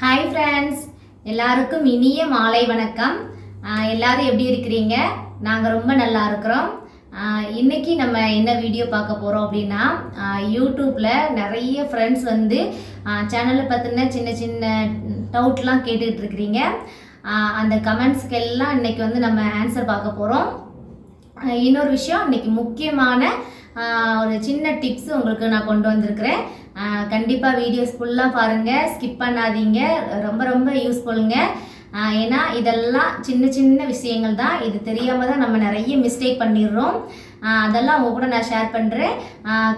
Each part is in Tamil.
ஹாய் ஃப்ரெண்ட்ஸ் எல்லாருக்கும் இனிய மாலை வணக்கம். எல்லாரும் எப்படி இருக்கிறீங்க? நாங்கள் ரொம்ப நல்லா இருக்கிறோம். இன்னைக்கு நம்ம என்ன வீடியோ பார்க்க போகிறோம் அப்படின்னா யூடியூப்பில் நிறைய ஃப்ரெண்ட்ஸ் வந்து சேனலை பற்றின சின்ன சின்ன டவுட்லாம் கேட்டுக்கிட்டு இருக்கிறீங்க. அந்த கமெண்ட்ஸ்க்கு எல்லாம் இன்னைக்கு வந்து நம்ம ஆன்சர் பார்க்க போகிறோம் இன்னொரு விஷயம் இன்னைக்கு முக்கியமான ஒரு சின்ன டிப்ஸ் உங்களுக்கு நான் கொண்டு வந்திருக்கிறேன். கண்டிப்பாக வீடியோஸ் ஃபுல்லாக பாருங்கள் ஸ்கிப் பண்ணாதீங்க. ரொம்ப ரொம்ப யூஸ்ஃபுல்லுங்க ஏன்னா இதெல்லாம் சின்ன சின்ன விஷயங்கள் தான். இது தெரியாமல் தான் நம்ம நிறைய மிஸ்டேக் பண்ணிடுறோம். அதெல்லாம் உங்கள் கூட நான் ஷேர் பண்ணுறேன்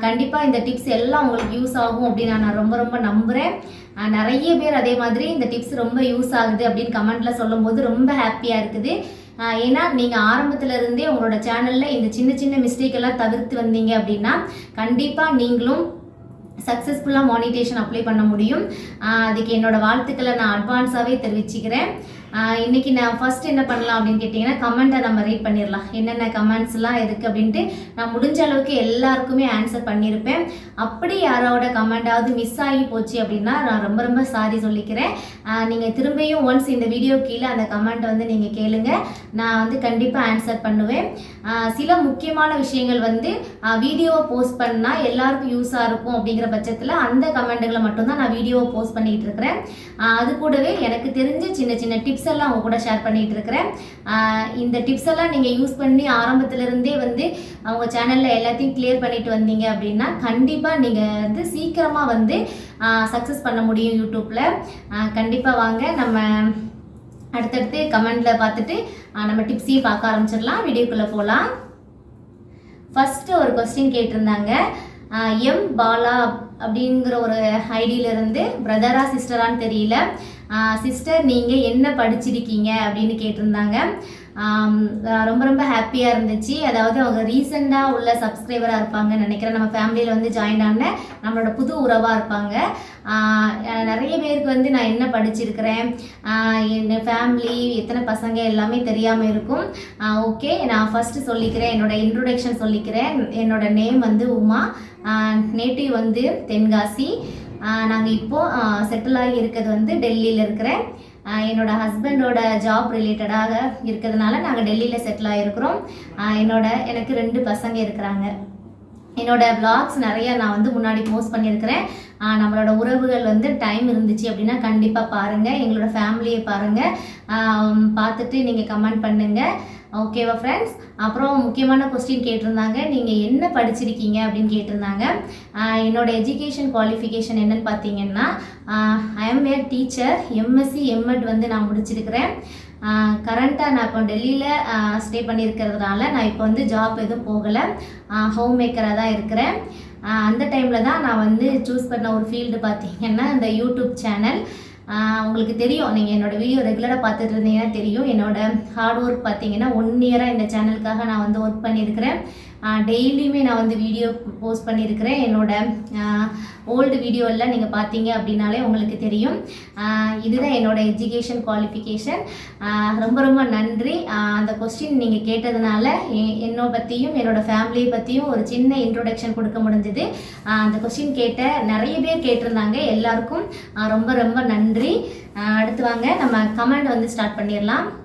கண்டிப்பாக இந்த டிப்ஸ் எல்லாம் உங்களுக்கு யூஸ் ஆகும் அப்படின்னு நான் ரொம்ப ரொம்ப நம்புகிறேன் நிறைய பேர் அதே மாதிரி இந்த டிப்ஸ் ரொம்ப யூஸ் ஆகுது அப்படின்னு கமெண்ட்ல சொல்லும்போது ரொம்ப ஹாப்பியாக இருக்குது. ஏன்னா நீங்கள் ஆரம்பத்துல இருந்தே உங்களோட சேனலில் இந்த சின்ன சின்ன மிஸ்டேக் எல்லாம் தவிர்த்து வந்தீங்க அப்படின்னா கண்டிப்பாக நீங்களும் சக்ஸஸ்ஃபுல்லாக மானிட்டேஷன் அப்ளை பண்ண முடியும். அதுக்கு என்னோட வாழ்த்துக்களை நான் அட்வான்ஸாகவே தெரிவிச்சுக்கிறேன். இன்னைக்கு நான் ஃபர்ஸ்ட் என்ன பண்ணலாம் அப்படின்னு கேட்டிங்கன்னா கமெண்ட்டை நம்ம ரீட் பண்ணிடலாம். என்னென்ன கமெண்ட்ஸ்லாம் இருக்குது அப்படின்ட்டு நான் முடிஞ்ச அளவுக்கு எல்லாருக்குமே ஆன்சர் பண்ணியிருப்பேன் அப்படி யாரோட கமெண்டாவது மிஸ் ஆகி போச்சு அப்படின்னா நான் ரொம்ப ரொம்ப சாரி சொல்லிக்கிறேன். நீங்கள் திரும்பியும் ஒன்ஸ் இந்த வீடியோ கீழே அந்த கமெண்ட்டை வந்து நீங்கள் கேளுங்க. நான் வந்து கண்டிப்பாக ஆன்சர் பண்ணுவேன். சில முக்கியமான விஷயங்கள் வந்து வீடியோவை போஸ்ட் பண்ணால் எல்லாருக்கும் யூஸாக இருக்கும் அப்படிங்கிற பட்சத்தில் அந்த கமெண்ட்டுகளை மட்டும்தான் நான் வீடியோவை போஸ்ட் பண்ணிகிட்டு இருக்கிறேன். அது கூடவே எனக்கு தெரிஞ்ச சின்ன சின்ன டிப்ஸ் டிப்ஸ் எல்லாம் உங்க கூட ஷேர் பண்ணிட்டு இருக்கிறேன். இந்த டிப்ஸ் எல்லாம் நீங்கள் யூஸ் பண்ணி ஆரம்பத்துலேருந்தே வந்து அவங்க சேனலில் எல்லாத்தையும் கிளியர் பண்ணிட்டு வந்தீங்க அப்படின்னா கண்டிப்பாக நீங்கள் வந்து சீக்கிரமாக வந்து சக்ஸஸ் பண்ண முடியும் யூடியூப்பில் கண்டிப்பாக வாங்க. நம்ம அடுத்தடுத்து கமெண்ட்ல பார்த்துட்டு நம்ம டிப்ஸையும் பார்க்க ஆரம்பிச்சிடலாம். வீடியோக்குள்ளே போகலாம் ஃபர்ஸ்ட் ஒரு கொஸ்டின் கேட்டிருந்தாங்க. எம் பாலா அப்படிங்கிற ஒரு ஐடியிலேருந்து பிரதரா சிஸ்டரான்னு தெரியல. சிஸ்டர் நீங்கள் என்ன படிச்சிருக்கீங்க அப்படின்னு கேட்டிருந்தாங்க. ரொம்ப ரொம்ப ஹாப்பியாக இருந்துச்சு. அதாவது அவங்க ரீசெண்டாக உள்ள சப்ஸ்கிரைபராக இருப்பாங்கன்னு நினைக்கிறேன். நம்ம ஃபேமிலியில் வந்து ஜாயின் ஆன நம்மளோட புது உறவாக இருப்பாங்க. நிறைய பேருக்கு வந்து நான் என்ன படிச்சிருக்கிறேன்? என் ஃபேமிலி எத்தனை பசங்க எல்லாமே தெரியாமல் இருக்கும். ஓகே நான் ஃபஸ்ட்டு சொல்லிக்கிறேன். என்னோட இன்ட்ரொடக்ஷன் சொல்லிக்கிறேன். என்னோட நேம் வந்து உமா. நேட்டிவ் வந்து தென்காசி. நாங்கள் இப்போது செட்டில் ஆகி இருக்கிறது வந்து டெல்லியில் இருக்கிறேன். என்னோட ஹஸ்பண்டோட ஜாப் ரிலேட்டடாக இருக்கிறதுனால நாங்கள் டெல்லியில் செட்டில் ஆகிருக்கிறோம் என்னோட எனக்கு ரெண்டு பசங்க இருக்கிறாங்க. என்னோட பிளாக்ஸ் நிறைய நான் வந்து முன்னாடி போஸ்ட் பண்ணியிருக்கிறேன். நம்மளோட உறவுகள் வந்து டைம் இருந்துச்சு அப்படின்னா கண்டிப்பாக பாருங்கள் எங்களோட ஃபேமிலியை பாருங்கள் பார்த்துட்டு நீங்கள் கமெண்ட் பண்ணுங்கள் ஓகேவா ஃப்ரெண்ட்ஸ் அப்புறம் முக்கியமான கொஸ்டின் கேட்டிருந்தாங்க. நீங்கள் என்ன படிச்சிருக்கீங்க அப்படின்னு கேட்டிருந்தாங்க. என்னோடய எஜுகேஷன் குவாலிஃபிகேஷன் என்னன்னு பார்த்தீங்கன்னா I M A teacher MSc MEd வந்து நான் முடிச்சிருக்கிறேன். கரண்ட்டாக நான் இப்போ டெல்லியில் ஸ்டே பண்ணியிருக்கிறதுனால நான் இப்போ வந்து ஜாப் எதுவும் போகலை. ஹோம் மேக்கராக தான் இருக்கிறேன். அந்த டைமில் தான் நான் வந்து சூஸ் பண்ண ஒரு ஃபீல்டு பார்த்தீங்கன்னா இந்த யூடியூப் சேனல் உங்களுக்கு தெரியும். நீங்கள் என்னோடய வீடியோ ரெகுலராக பார்த்துட்டு இருந்தீங்கன்னா தெரியும். என்னோடய ஹார்ட் ஒர்க் பார்த்தீங்கன்னா ஒன் இயராக இந்த சேனலுக்காக நான் வந்து ஒர்க் பண்ணியிருக்கிறேன். டெய்லியுமே நான் வந்து வீடியோ போஸ்ட் பண்ணியிருக்கிறேன். என்னோட ஓல்டு வீடியோ எல்லாம் நீங்கள் பார்த்தீங்க அப்படின்னாலே உங்களுக்கு தெரியும். இதுதான் என்னோட எஜுகேஷன் குவாலிஃபிகேஷன் ரொம்ப ரொம்ப நன்றி. அந்த கொஸ்டின் நீங்கள் கேட்டதுனால எ- என்னை பற்றியும் என்னோட ஃபேமிலியை பற்றியும் ஒரு சின்ன இன்ட்ரொடக்ஷன் கொடுக்க முடிஞ்சது. அந்த கொஸ்டின் கேட்ட நிறைய பேர் கேட்டிருந்தாங்க. எல்லாருக்கும் ரொம்ப ரொம்ப நன்றி. அடுத்து வாங்க. நம்ம கமெண்ட் வந்து ஸ்டார்ட் பண்ணிடலாம்.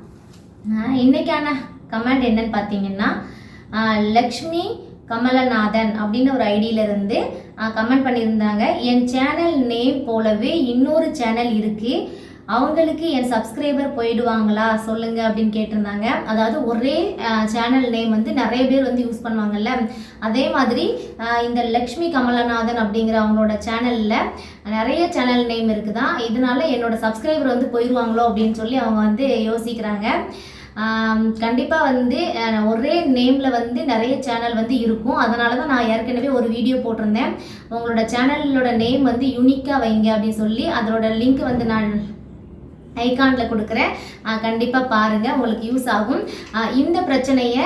இன்றைக்கான கமெண்ட் என்னன்னு பார்த்தீங்கன்னா லக்ஷ்மி கமலநாதன் அப்படின்னு ஒரு ஐடியில இருந்து கமெண்ட் பண்ணியிருந்தாங்க. என் சேனல் நேம் போலவே இன்னொரு சேனல் இருக்கு. அவங்களுக்கு என் சப்ஸ்கிரைபர் போயிடுவாங்களா? சொல்லுங்க அப்படின்னு கேட்டிருந்தாங்க. அதாவது ஒரே சேனல் நேம் வந்து நிறைய பேர் வந்து யூஸ் பண்ணுவாங்கல்ல. அதே மாதிரி இந்த லக்ஷ்மி கமலநாதன் அப்படிங்கிற அவங்களோட சேனல்ல நிறைய சேனல் நேம் இருக்குதான். இதனால என்னோட சப்ஸ்கிரைபர் வந்து போயிடுவாங்களோ அப்படின்னு சொல்லி அவங்க வந்து யோசிக்கிறாங்க. கண்டிப்பாக வந்து ஒரே நேமில் வந்து நிறைய சேனல் வந்து இருக்கும். அதனால தான் நான் ஏற்கனவே ஒரு வீடியோ போட்டிருந்தேன். உங்களோட சேனலோட நேம் வந்து யூனிக்காக வைங்க அப்படின்னு சொல்லி அதோட லிங்க் வந்து நான் ஐகானில் கொடுக்குறேன் கண்டிப்பாக பாருங்கள் உங்களுக்கு யூஸ் ஆகும். இந்த பிரச்சனையை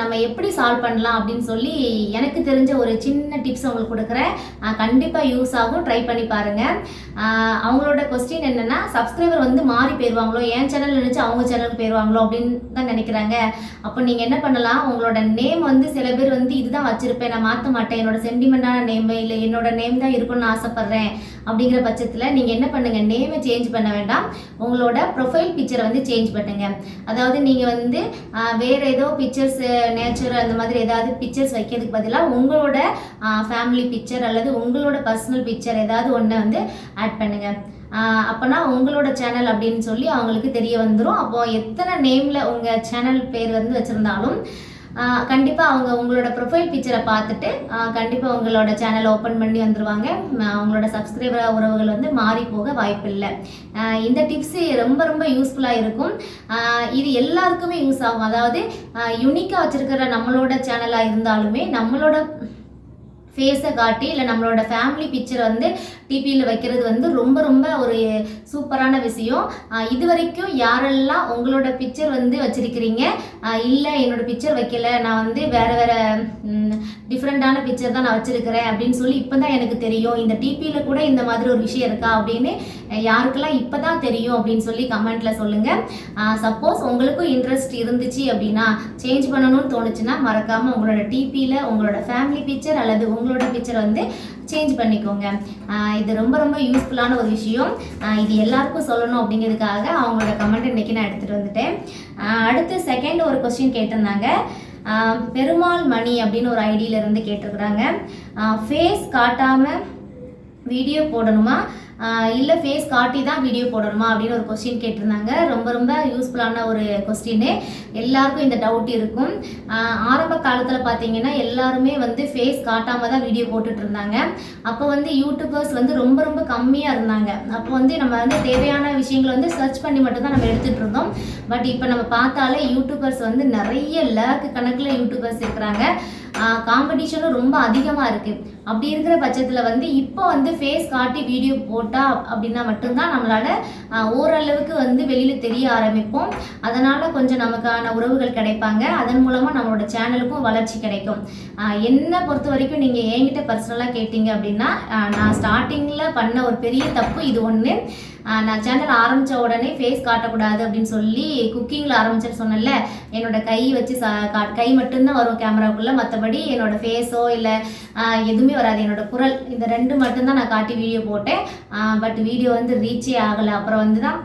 நம்ம எப்படி சால்வ் பண்ணலாம் அப்படின்னு சொல்லி எனக்கு தெரிஞ்ச ஒரு சின்ன டிப்ஸ் உங்களுக்கு கொடுக்குறேன். கண்டிப்பாக யூஸ் ஆகும். ட்ரை பண்ணி பாருங்கள் அவங்களோட கொஸ்டின் என்னென்னா சப்ஸ்கிரைபர் வந்து மாறி போயிடுவாங்களோ என் சேனல் நினச்சி அவங்க சேனலுக்கு போயிடுவாங்களோ அப்படின்னு தான் நினைக்கிறாங்க. அப்போ நீங்கள் என்ன பண்ணலாம்? உங்களோட நேம் வந்து சில பேர் வந்து இதுதான் வச்சுருப்பேன். நான் மாற்ற மாட்டேன். என்னோட சென்டிமெண்டான நேம் இல்லை. என்னோட நேம் தான் இருக்கும்னு ஆசைப்பட்றேன். அப்படிங்கிற பட்சத்தில் நீங்கள் என்ன பண்ணுங்கள் நேமை சேஞ்ச் பண்ண வேண்டாம். உங்களோட ப்ரொஃபைல் பிக்சரை வந்து சேஞ்ச் பண்ணுங்க. அதாவது நீங்கள் வந்து வேறு ஏதோ பிக்சர்ஸ் நேச்சர் அந்த மாதிரி ஏதாவது பிக்சர்ஸ் வைக்கிறதுக்கு பதிலாக உங்களோட ஃபேமிலி பிக்சர் அல்லது உங்களோட பர்சனல் பிக்சர் ஏதாவது ஒன்று வந்து ஆட் பண்ணுங்க. அப்போனா உங்களோட சேனல் அப்படின்னு சொல்லி அவங்களுக்கு தெரிய வந்துடும் அப்போது எத்தனை நேமில் உங்கள் சேனல் பேர் வந்து வச்சுருந்தாலும் கண்டிப்பாக அவங்க உங்களோட ப்ரொஃபைல் பிக்சரை பார்த்துட்டு கண்டிப்பாக உங்களோட சேனல் ஓப்பன் பண்ணி வந்துருவாங்க. அவங்களோட சப்ஸ்கிரைபர் உறவுகள் வந்து மாறி போக வாய்ப்பில்லை. இந்த டிப்ஸ் ரொம்ப ரொம்ப யூஸ்ஃபுல்லாக இருக்கும். இது எல்லாருக்குமே யூஸ் ஆகும். அதாவது யூனிக்காக வச்சுருக்கிற நம்மளோட சேனலாக இருந்தாலுமே நம்மளோட ஃபேஸை காட்டி இல்லை நம்மளோட ஃபேமிலி பிக்சர் வந்து டிபியில் வைக்கிறது வந்து ரொம்ப ரொம்ப ஒரு சூப்பரான விஷயம். இது வரைக்கும் யாரெல்லாம் உங்களோட பிக்சர் வந்து வச்சுருக்கிறீங்க? இல்லை என்னோட பிக்சர் வைக்கல நான் வந்து வேறு வேறு டிஃப்ரெண்ட்டான பிக்சர் தான் நான் வச்சுருக்கிறேன் அப்படின்னு சொல்லி இப்போ தான் எனக்கு தெரியும். இந்த டிபியில் கூட இந்த மாதிரி ஒரு விஷயம் இருக்கா அப்படின்னு யாருக்கெல்லாம் இப்போ தான் தெரியும் அப்படின்னு சொல்லி கமெண்ட்ல சொல்லுங்க. சப்போஸ் உங்களுக்கும் இன்ட்ரெஸ்ட் இருந்துச்சு அப்படின்னா சேஞ்ச் பண்ணணும்னு தோணுச்சுன்னா மறக்காம உங்களோட டிபியில் உங்களோட ஃபேமிலி பிக்சர் அல்லது உங்களோட பிக்சர் வந்து சேஞ்ச் பண்ணிக்கோங்க. இது ரொம்ப ரொம்ப யூஸ்ஃபுல்லான ஒரு விஷயம். இது எல்லாருக்கும் சொல்லணும் அப்படிங்கிறதுக்காக அவங்களோட கமெண்ட் இன்னைக்கு நான் எடுத்துகிட்டு வந்துட்டேன். அடுத்து செகண்ட் ஒரு கொஸ்டின் கேட்டிருந்தாங்க. பெருமாள் மணி அப்படின்னு ஒரு ஐடியில இருந்து கேட்டிருக்கிறாங்க. ஃபேஸ் காட்டாம வீடியோ போடணுமா? இல்லை ஃபேஸ் காட்டி தான் வீடியோ போடணுமா அப்படின்னு ஒரு கொஸ்டின் கேட்டிருந்தாங்க. ரொம்ப ரொம்ப யூஸ்ஃபுல்லான ஒரு கொஸ்டின் எல்லாருக்கும் இந்த டவுட் இருக்கும். ஆரம்ப காலத்தில் பார்த்தீங்கன்னா எல்லாருமே வந்து ஃபேஸ் காட்டாமல் தான் வீடியோ போட்டுட்டு இருந்தாங்க. அப்போ வந்து யூடியூபர்ஸ் வந்து ரொம்ப ரொம்ப கம்மியாக இருந்தாங்க. அப்போ வந்து நம்ம வந்து தேவையான விஷயங்களை வந்து சர்ச் பண்ணி மட்டும்தான் நம்ம எடுத்துகிட்டு இருந்தோம். பட் இப்போ நம்ம பார்த்தாலே யூடியூபர்ஸ் வந்து நிறைய லேக்கு கணக்கில் யூடியூபர்ஸ் இருக்கிறாங்க. காம்படிஷனும் ரொம்ப அதிகமாக இருக்குது அப்படி இருக்கிற பட்சத்தில் வந்து இப்போ வந்து ஃபேஸ் காட்டி வீடியோ போட்டால் அப்படின்னா மட்டும்தான் நம்மளால் ஓரளவுக்கு வந்து வெளியில் தெரிய ஆரம்பிப்போம். அதனால் கொஞ்சம் நமக்கான உறவுகள் கிடைப்பாங்க. அதன் மூலமாக நம்மளோட சேனலுக்கும் வளர்ச்சி கிடைக்கும். என்னை பொறுத்த வரைக்கும் நீங்கள் என்கிட்ட பர்சனலாக கேட்டிங்க அப்படின்னா நான் ஸ்டார்டிங்கில் பண்ண ஒரு பெரிய தப்பு இது ஒன்று நான் சேனல் ஆரம்பித்த உடனே ஃபேஸ் காட்டக்கூடாது அப்படின்னு சொல்லி குக்கிங்கில் ஆரம்பிச்சேன்னு சொன்னேன்ல. என்னோட கை வச்சு சா கா கை மட்டும்தான் வரும் கேமராக்குள்ளே மற்றபடி என்னோட ஃபேஸோ இல்லை எதுவுமே வராது. என்னோட குரல் இந்த ரெண்டு மட்டும்தான் நான் காட்டி வீடியோ போட்டேன். பட் வீடியோ வந்து ரீச்சே ஆகலை. அப்புறம் வந்து தான்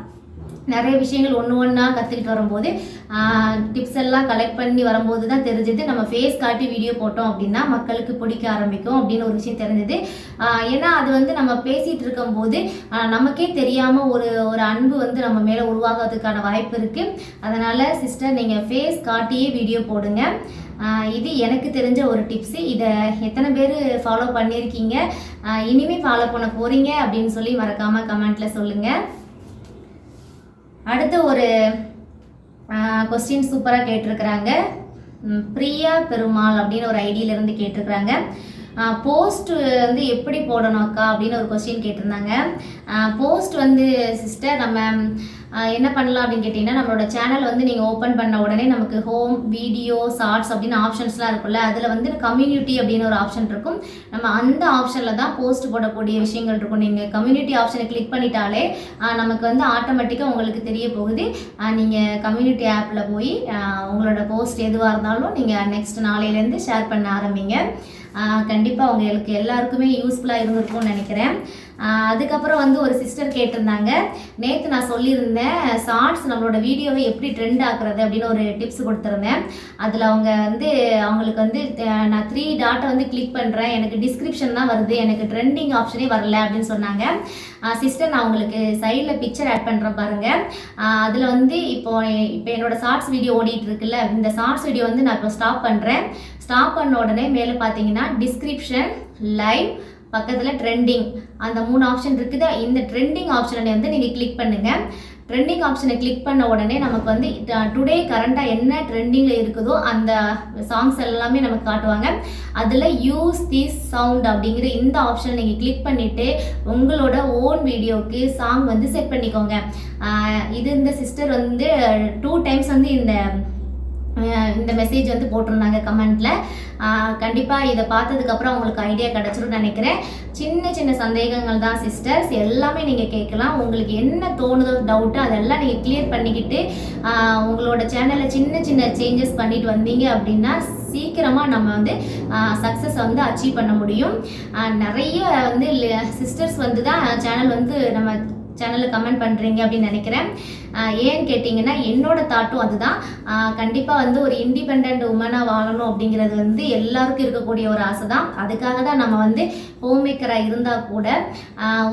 நிறைய விஷயங்கள் ஒன்று ஒன்றா கற்றுக்கிட்டு வரும்போது டிப்ஸ் எல்லாம் கலெக்ட் பண்ணி வரும்போது தான் தெரிஞ்சது. நம்ம ஃபேஸ் காட்டி வீடியோ போட்டோம் அப்படின்னா மக்களுக்கு பிடிக்க ஆரம்பிக்கும் அப்படின்னு ஒரு விஷயம் தெரிஞ்சது. ஏன்னா அது வந்து நம்ம பேசிகிட்டு இருக்கும்போது நமக்கே தெரியாமல் ஒரு ஒரு அன்பு வந்து நம்ம மேலே உருவாகிறதுக்கான வாய்ப்பு இருக்குது அதனால் சிஸ்டர் நீங்கள் ஃபேஸ் காட்டியே வீடியோ போடுங்க. இது எனக்கு தெரிஞ்ச ஒரு டிப்ஸு இதை எத்தனை பேர் ஃபாலோ பண்ணியிருக்கீங்க? இனிமேல் ஃபாலோ பண்ண போகிறீங்க அப்படின்னு சொல்லி மறக்காமல் கமெண்ட்டில் சொல்லுங்கள் அடுத்த ஒரு கொஸ்டின் சூப்பராக கேட்டிருக்கிறாங்க. பிரியா பெருமாள் அப்படின்னு ஒரு ஐடியில இருந்து கேட்டிருக்கிறாங்க. போஸ்ட் வந்து எப்படி போடணும் அக்கா அப்படின்னு ஒரு கொஸ்டின் கேட்டிருந்தாங்க. போஸ்ட் வந்து சிஸ்டர் நம்ம என்ன பண்ணலாம் அப்படின்னு கேட்டிங்கன்னா நம்மளோட சேனல் வந்து நீங்கள் ஓப்பன் பண்ண உடனே நமக்கு ஹோம் வீடியோ ஷார்ட்ஸ் அப்படின்னு ஆப்ஷன்ஸ்லாம் இருக்குல்ல அதில் வந்து கம்யூனிட்டி அப்படின்னு ஒரு ஆப்ஷன் இருக்கும். நம்ம அந்த ஆப்ஷனில் தான் போஸ்ட் போடக்கூடிய விஷயங்கள் இருக்கும். நீங்கள் கம்யூனிட்டி ஆப்ஷனை கிளிக் பண்ணிட்டாலே நமக்கு வந்து ஆட்டோமேட்டிக்காக உங்களுக்கு தெரிய போகுது. நீங்கள் கம்யூனிட்டி ஆப்பில் போய் உங்களோட போஸ்ட் எதுவாக இருந்தாலும் நீங்கள் நெக்ஸ்ட் நாளையிலேருந்து ஷேர் பண்ண ஆரம்பிங்க. கண்டிப்பாக உங்களுக்கு எல்லாருக்குமே யூஸ்ஃபுல்லாக இருந்திருக்கும்னு நினைக்கிறேன். அதுக்கப்புறம் வந்து ஒரு சிஸ்டர் கேட்டிருந்தாங்க. நேற்று நான் சொல்லியிருந்தேன் ஷார்ட்ஸ் நம்மளோட வீடியோவை எப்படி ட்ரெண்ட் ஆக்குறது அப்படின்னு ஒரு டிப்ஸ் கொடுத்துருந்தேன். அதில் அவங்க வந்து அவங்களுக்கு வந்து நான் த்ரீ டாட்டை வந்து கிளிக் பண்ணுறேன் எனக்கு டிஸ்கிரிப்ஷன் தான் வருது. எனக்கு ட்ரெண்டிங் ஆப்ஷனே வரல அப்படின்னு சொன்னாங்க. சிஸ்டர் நான் உங்களுக்கு சைடில் பிக்சர் ஆட் பண்ணுறேன் பாருங்கள் அதில் வந்து இப்போ இப்போ என்னோட ஷார்ட்ஸ் வீடியோ ஓடிட்டு இருக்குல்ல இந்த ஷார்ட்ஸ் வீடியோ வந்து நான் இப்போ ஸ்டாப் பண்ணுறேன் ஸ்டாப் பண்ண உடனே மேலே பார்த்தீங்கன்னா டிஸ்கிரிப்ஷன் லைவ் பக்கத்தில் ட்ரெண்டிங் அந்த மூணு ஆப்ஷன் இருக்குது. இந்த ட்ரெண்டிங் ஆப்ஷனை வந்து நீங்கள் கிளிக் பண்ணுங்கள் ட்ரெண்டிங் ஆப்ஷனை கிளிக் பண்ண உடனே நமக்கு வந்து டுடே கரண்ட்டாக என்ன ட்ரெண்டிங்கில் இருக்குதோ அந்த சாங்ஸ் எல்லாமே நமக்கு காட்டுவாங்க. அதில் யூஸ் திஸ் சவுண்ட் அப்படிங்கிற இந்த ஆப்ஷனை நீங்கள் கிளிக் பண்ணிவிட்டு உங்களோட ஓன் வீடியோவுக்கு சாங் வந்து செட் பண்ணிக்கோங்க. இது இந்த சிஸ்டர் வந்து டூ டைம்ஸ் வந்து இந்த இந்த மெசேஜ் வந்து போட்டிருந்தாங்க கமெண்ட்டில் கண்டிப்பாக இதை பார்த்ததுக்கப்புறம் உங்களுக்கு ஐடியா கிடச்சிரும் நினைக்கிறேன். சின்ன சின்ன சந்தேகங்கள் தான் சிஸ்டர்ஸ் எல்லாமே நீங்கள் கேட்கலாம். உங்களுக்கு என்ன தோணுதோ டவுட்டு அதெல்லாம் நீங்கள் கிளியர் பண்ணிக்கிட்டு உங்களோட சேனலில் சின்ன சின்ன சேஞ்சஸ் பண்ணிட்டு வந்தீங்க அப்படின்னா சீக்கிரமாக நம்ம வந்து சக்ஸஸ் வந்து அச்சீவ் பண்ண முடியும். நிறைய வந்து சிஸ்டர்ஸ் வந்து தான் சேனல் வந்து நம்ம சேனலில் கமெண்ட் பண்ணுறீங்க அப்படின்னு நினைக்கிறேன். ஏன்னு கேட்டிங்கன்னா என்னோட தாட்டும் அதுதான். கண்டிப்பாக வந்து ஒரு இண்டிபெண்ட் உமனாக வாழணும் அப்படிங்கிறது வந்து எல்லாருக்கும் இருக்கக்கூடிய ஒரு ஆசை தான் அதுக்காக தான் நம்ம வந்து ஹோம் மேக்கராக இருந்தால் கூட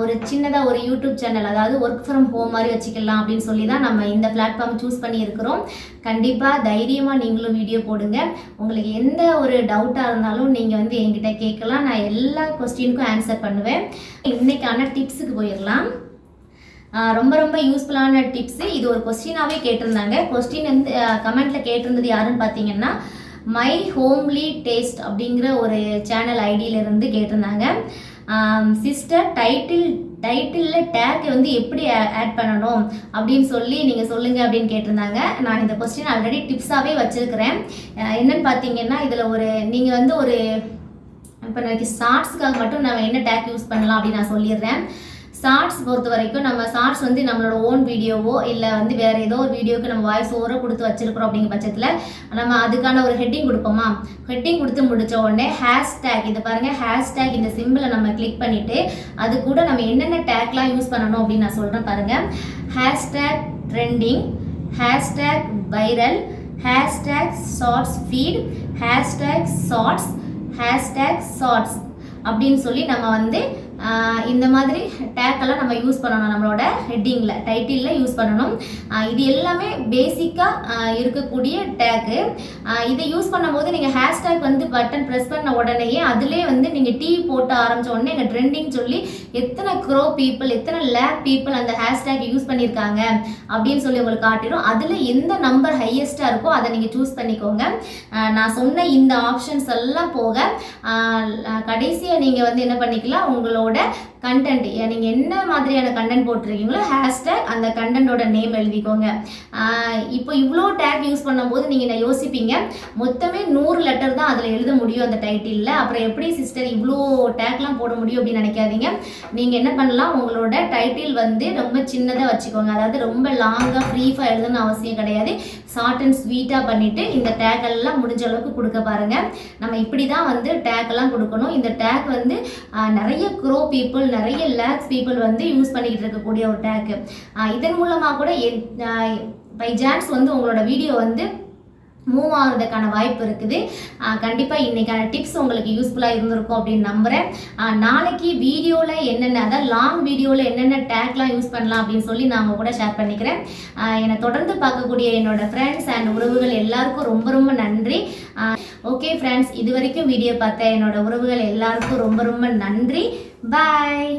ஒரு சின்னதாக ஒரு யூடியூப் சேனல் அதாவது ஒர்க் ஃப்ரம் ஹோம் மாதிரி வச்சுக்கலாம் அப்படின்னு சொல்லி தான் நம்ம இந்த பிளாட்ஃபார்ம் சூஸ் பண்ணியிருக்கிறோம் கண்டிப்பாக தைரியமாக நீங்களும் வீடியோ போடுங்க. உங்களுக்கு எந்த ஒரு டவுட்டாக இருந்தாலும் நீங்கள் வந்து என்கிட்ட கேட்கலாம். நான் எல்லா கொஸ்டினுக்கும் ஆன்சர் பண்ணுவேன். இன்னைக்கான டிப்ஸுக்கு போயிடலாம். ரொம்ப ரொம்ப யூஸ்ஃபுல்லான டிப்ஸு இது ஒரு கொஸ்டினாகவே கேட்டிருந்தாங்க. கொஸ்டின் வந்து கமெண்ட்டில் கேட்டிருந்தது யாருன்னு பார்த்தீங்கன்னா மை ஹோம்லி டேஸ்ட் அப்படிங்கிற ஒரு சேனல் ஐடியிலேருந்து கேட்டிருந்தாங்க. சிஸ்டர் டைட்டில் டைட்டிலில் டேக் வந்து எப்படி ஆட் பண்ணணும் அப்படின்னு சொல்லி நீங்கள் சொல்லுங்கள் அப்படின்னு கேட்டிருந்தாங்க. நான் இந்த கொஸ்டின் ஆல்ரெடி டிப்ஸாகவே வச்சுருக்கிறேன். என்னன்னு பார்த்தீங்கன்னா இதில் ஒரு நீங்கள் வந்து ஒரு இப்போ நாளைக்கு ஷார்ட்ஸ்க்காக மட்டும் நம்ம என்ன டேக் யூஸ் பண்ணலாம் அப்படின்னு நான் சொல்லிடுறேன். ஷார்ட்ஸ் பொறுத்த வரைக்கும் நம்ம ஷார்ட்ஸ் வந்து நம்மளோட ஓன் வீடியோவோ இல்லை வந்து வேறு ஏதோ ஒரு வீடியோக்கு நம்ம வாய்ஸ் ஓவரோ கொடுத்து வச்சிருக்கிறோம் அப்படிங்கிற பட்சத்தில் நம்ம அதுக்கான ஒரு ஹெட்டிங் கொடுப்போமா? ஹெட்டிங் கொடுத்து முடிச்ச உடனே ஹேஷ்டேக் இதை பாருங்கள் ஹேஷ்டேக் இந்த சிம்பிளை நம்ம கிளிக் பண்ணிவிட்டு அது கூட நம்ம என்னென்ன டேக்லாம் யூஸ் பண்ணணும் அப்படின்னு நான் சொல்கிறேன் பாருங்கள் hashtag trending hashtag viral hashtag shorts feed hashtag shorts hashtag shorts அப்படின்னு சொல்லி நம்ம வந்து இந்த மாதிரி டேக்கெல்லாம் நம்ம யூஸ் பண்ணணும் நம்மளோட ஹெட்டிங்கில் டைட்டிலில் யூஸ் பண்ணணும். இது எல்லாமே பேசிக்காக இருக்கக்கூடிய டேக்கு இதை யூஸ் பண்ணும்போது நீங்கள் ஹேஷ்டேக் வந்து பட்டன் ப்ரெஸ் பண்ண உடனேயே அதிலே வந்து நீங்கள் டீ போட்டு ஆரம்பிச்ச உடனே எங்கள் ட்ரெண்டிங் சொல்லி எத்தனை க்ரோ பீப்புள் எத்தனை லேக் பீப்புள் அந்த ஹேஷ்டேக் யூஸ் பண்ணியிருக்காங்க அப்படின்னு சொல்லி உங்களுக்கு காட்டிடும். அதில் எந்த நம்பர் ஹையஸ்ட்டாக இருக்கோ அதை நீங்கள் சூஸ் பண்ணிக்கோங்க. நான் சொன்ன இந்த ஆப்ஷன்ஸ் எல்லாம் போக கடைசியாக நீங்கள் வந்து என்ன பண்ணிக்கலாம் உங்களோட கண்டென்ட் நீங்கள் என்ன மாதிரியான கண்டென்ட் போட்டிருக்கீங்களோ ஹேஷ்டேக் அந்த கண்டென்ட்டோட நேம் எழுதிக்கோங்க. இப்போ இவ்வளோ டேக் யூஸ் பண்ணும்போது நீங்கள் யோசிப்பீங்க? மொத்தமே நூறு லெட்டர் தான் அதில் எழுத முடியும் அந்த டைட்டிலில் அப்புறம் எப்படி சிஸ்டர் இவ்வளோ டேக்லாம் போட முடியும் அப்படின்னு நினைக்காதீங்க. நீங்கள் என்ன பண்ணலாம்? உங்களோட டைட்டில் வந்து ரொம்ப சின்னதாக வச்சுக்கோங்க. அதாவது ரொம்ப லாங்காக ப்ரீஃபாக எழுதணும்னு அவசியம் கிடையாது. ஷார்ட் அண்ட் ஸ்வீட்டாக பண்ணிவிட்டு இந்த டேக் எல்லாம் முடிஞ்ச அளவுக்கு கொடுக்க பாருங்கள் நம்ம இப்படி தான் வந்து டேக் எல்லாம் கொடுக்கணும். இந்த டேக் வந்து நிறைய க்ரோ பீப்புள் நிறைய லேக்ஸ் பீப்புள் வந்து யூஸ் பண்ணிக்கிட்டு இருக்கக்கூடிய ஒரு டேக்கு இதன் மூலமாக கூட பை சான்ஸ் வந்து உங்களோட வீடியோ வந்து மூவ் ஆகிறதுக்கான வாய்ப்பு இருக்குது. கண்டிப்பாக இன்றைக்கான டிப்ஸ் உங்களுக்கு யூஸ்ஃபுல்லாக இருந்திருக்கும் அப்படின்னு நம்புகிறேன் நாளைக்கு வீடியோவில் என்னென்ன அதாவது லாங் வீடியோவில் என்னென்ன டேக்லாம் யூஸ் பண்ணலாம் அப்படின்னு சொல்லி நான் உங்கள் கூட ஷேர் பண்ணிக்கிறேன். என்னை தொடர்ந்து பார்க்கக்கூடிய என்னோட ஃப்ரெண்ட்ஸ் அண்ட் உறவுகள் எல்லாருக்கும் ரொம்ப ரொம்ப நன்றி. ஓகே ஃப்ரெண்ட்ஸ் இது வரைக்கும் வீடியோ பார்த்த என்னோட உறவுகள் எல்லாருக்கும் ரொம்ப ரொம்ப நன்றி. பாய்